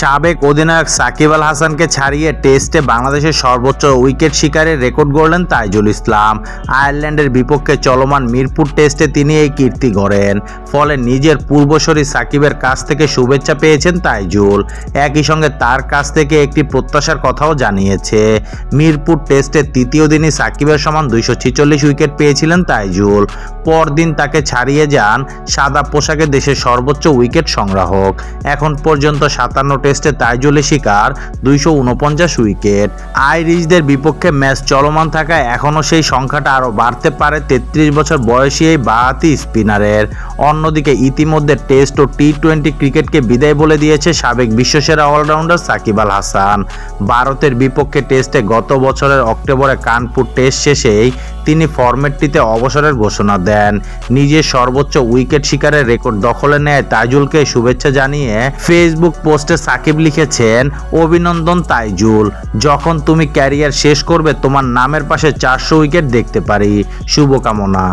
সাবেক অধিনায়ক সাকিব আল হাসানকে ছাড়িয়ে টেস্টে বাংলাদেশের সর্বোচ্চ উইকেট শিকারের রেকর্ড গড়লেন তাইজুল ইসলাম। আয়ারল্যান্ডের বিপক্ষে চলমান মিরপুর টেস্টে তিনি এই কীর্তি গড়েন। ফলে নিজের পূর্বসরী সাকিবের কাছ থেকে শুভেচ্ছা পেয়েছেন তাইজুল। একই সঙ্গে তার কাছ থেকে একটি প্রত্যাশার কথাও জানিয়েছে। মিরপুর টেস্টের তৃতীয় দিনই সাকিবের সমান দুইশো ছিচল্লিশ উইকেট পেয়েছিলেন তাইজুল। পরদিন তাকে ছাড়িয়ে যান সাদা পোশাকে দেশের সর্বোচ্চ উইকেট সংগ্রাহক। এখন পর্যন্ত সাতান্ন টেস্টে তাইজুলের শিকার দুইশো উনপঞ্চাশ উইকেট। আইরিশদের বিপক্ষে ম্যাচ চলমান থাকায় এখনও সেই সংখ্যাটা আরও বাড়তে পারে তেত্রিশ বছর বয়সী এই বাহাতি স্পিনারের। অন্যদিকে ইতিমধ্যে টেস্ট ও টি টোয়েন্টি ক্রিকেটকে বিদায় বলে দিয়েছে সাবেক বিশ্বসেরা অলরাউন্ডার সাকিব আল হাসান। ভারতের বিপক্ষে টেস্টে গত বছরের অক্টোবরে কানপুর টেস্ট শেষেই তিনি ফরম্যাটটিতে অবসরের ঘোষণা দেন। নিজের সর্বোচ্চ উইকেট শিকারের রেকর্ড দখলে নেয় তাইজুলকে শুভেচ্ছা জানিয়ে ফেসবুক পোস্টে সাকিব লিখেছেন, অভিনন্দন তাইজুল, যখন তুমি ক্যারিয়ার শেষ করবে, তোমার নামের পাশে চারশো উইকেট দেখতে পারি। শুভকামনা।